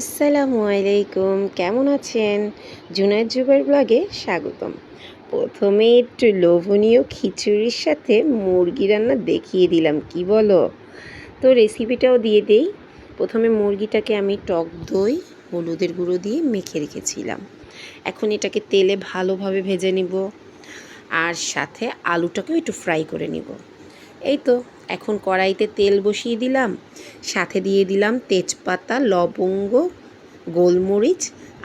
আসসালামু আলাইকুম, কেমন আছেন? জুনায়দ জুবের ব্লগে স্বাগতম। প্রথমে একটু লোভনীয় খিচুড়ির সাথে মুরগি রান্না দেখিয়ে দিলাম, কি বলো? তো রেসিপিটাও দিয়ে দেই। প্রথমে মুরগিটাকে আমি টক দই, হলুদের গুঁড়ো দিয়ে মেখে রেখেছিলাম। এখন এটাকে তেলে ভালোভাবে ভেজে নিব। আর সাথে আলুটাকেও একটু ফ্রাই করে নিব। এই তো, এখন কড়াইতে তেল বসিয়ে দিলাম, সাথে দিয়ে দিলাম তেজপাতা, লবঙ্গ, গোলমরিচ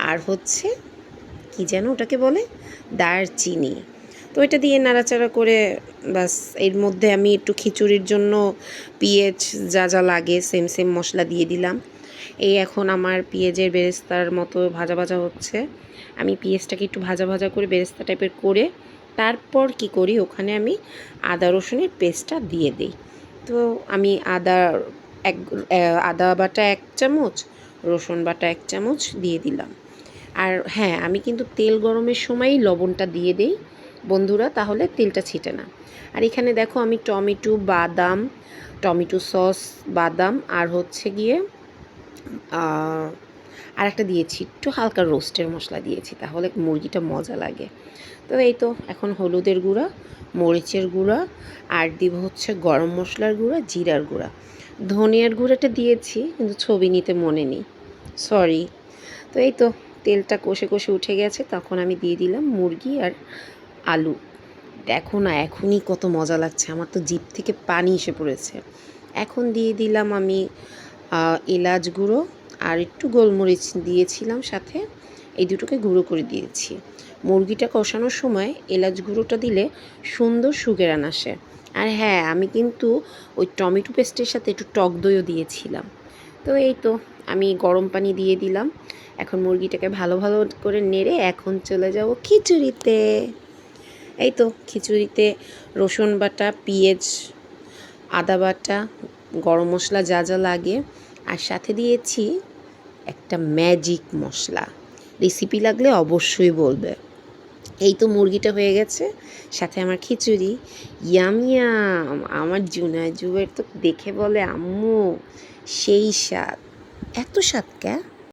আর হচ্ছে, কি যেন ওটাকে বলে, দারচিনি। তো এটা দিয়ে নাড়াচাড়া করে বাসের মধ্যে আমি একটু খিচুড়ির জন্য পেঁয়াজ যা যা লাগে সেম সেম মশলা দিয়ে দিলাম। এই এখন আমার পেঁয়াজের বেরেস্তার মতো ভাজা ভাজা হচ্ছে। আমি পেঁয়াজটাকে একটু ভাজা ভাজা করে বেরেস্তা টাইপের করে তারপর কি করি? ওখানে আমি আদা রসুনের পেস্টটা দিয়ে দিই। তো আমি আদা এক আদা বাটা এক চামচ, রসুন বাটা এক চামচ দিয়ে দিলাম। আর হ্যাঁ আমি কিন্তু তেল গরমের সময়ই লবণটা দিয়ে দিই। বন্ধুরা, তাহলে তেলটা ছিটে না। আর এখানে দেখো, আমি টমেটো, বাদাম, টমেটো সস, বাদাম আর হচ্ছে গিয়ে আর একটা দিয়েছি, একটু হালকা রোস্টের মশলা দিয়েছি, তাহলে মুরগিটা মজা লাগে। তো এই তো, এখন হলুদের গুঁড়া, মরিচের গুঁড়া, আর দিব হচ্ছে গরম মশলার গুঁড়া, জিরার গুঁড়া। ধনিয়ার গুঁড়াটা দিয়েছি, কিন্তু ছবি নিতে মনে নেই। সরি তো এই তো, তেলটা কষে কষে উঠে গেছে, তখন আমি দিয়ে দিলাম মুরগি আর আলু। দেখো না, এখনই কত মজা লাগছে, আমার তো জিপ থেকে পানি এসে পড়েছে। এখন দিয়ে দিলাম আমি এলাচ গুঁড়ো আর একটু গোলমরিচ দিয়েছিলাম সাথে, এই দুটোকে গুঁড়ো করে দিয়েছি। মুরগিটা কষানোর সময় এলাচ গুঁড়োটা দিলে সুন্দর সুগেরান আসে। আর হ্যাঁ আমি কিন্তু ওই টমেটো পেস্টের সাথে একটু টক দইও দিয়েছিলাম। তো এই তো, আমি গরম পানি দিয়ে দিলাম। এখন মুরগিটাকে ভালো ভালো করে নেড়ে এখন চলে যাব খিচুড়িতে। এই তো, খিচুড়িতে রসুন বাটা, পেঁয়াজ, আদা বাটা, গরম মশলা যা যা লাগে। আর সাথে দিয়েছি একটা ম্যাজিক মশলা। রেসিপি লাগলে অবশ্যই বলবে। এই তো মুরগিটা হয়ে গেছে, সাথে আমার খিচুড়ি। ইয়াম ইয়াম আমার জুনা জুবের তো দেখে বলে, আম্মু, সেই স্বাদ। এত স্বাদ, ক্যা?